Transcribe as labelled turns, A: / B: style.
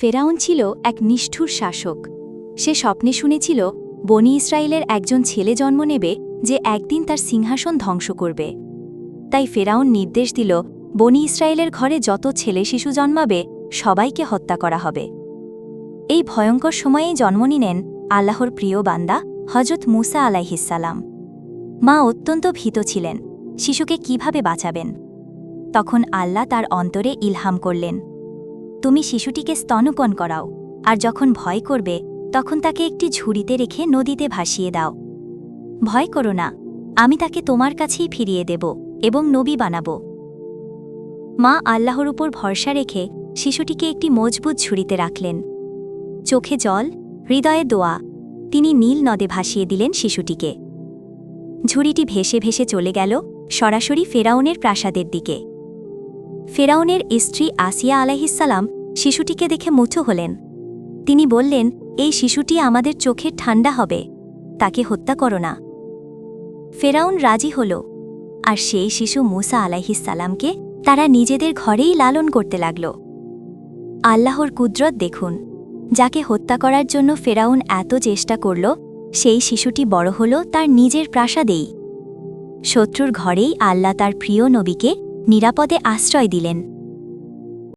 A: ফেরাউন ছিল এক নিষ্ঠুর শাসক। সে স্বপ্নে শুনেছিল, বনি ইসরায়েলের একজন ছেলে জন্ম নেবে যে একদিন তার সিংহাসন ধ্বংস করবে। তাই ফেরাউন নির্দেশ দিল, বনি ইসরায়েলের ঘরে যত ছেলে শিশু জন্মাবে, সবাইকে হত্যা করা হবে। এই ভয়ঙ্কর সময়েই জন্ম নিলেন আল্লাহর প্রিয় বান্দা হজরত মুসা আলাইহিসালাম মা অত্যন্ত ভীত ছিলেন, শিশুকে কীভাবে বাঁচাবেন? তখন আল্লাহ তার অন্তরে ইলহাম করলেন। তুমি শিশুটিকে স্তনপন করাও, আর যখন ভয় করবে, তখন তাকে একটি ঝুড়িতে রেখে নদীতে ভাসিয়ে দাও। ভয় করো না, আমি তাকে তোমার কাছেই ফিরিয়ে দেব এবং নবী বানাব। মা আল্লাহর উপর ভরসা রেখে শিশুটিকে একটি মজবুত ঝুড়িতে রাখলেন। চোখে জল, হৃদয়ে দোয়া, তিনি নীল নদে ভাসিয়ে দিলেন শিশুটিকে। ঝুড়িটি ভেসে ভেসে চলে গেল সরাসরি ফেরাউনের প্রাসাদের দিকে। ফেরাউনের স্ত্রী আসিয়া আলাহিসাল্লাম শিশুটিকে দেখে মুঠো হলেন। তিনি বললেন, এই শিশুটি আমাদের চোখের ঠান্ডা হবে, তাকে হত্যা করো না। ফেরাউন রাজি হল, আর সেই শিশু মুসা আলাইহিসাল্লামকে তারা নিজেদের ঘরেই লালন করতে লাগল। আল্লাহর কুদরত দেখুন, যাকে হত্যা করার জন্য ফেরাউন এত চেষ্টা করল, সেই শিশুটি বড় হল তার নিজের প্রাসাদেই। শত্রুর ঘরেই আল্লাহ তার প্রিয় নবীকে নিরাপদে আশ্রয় দিলেন।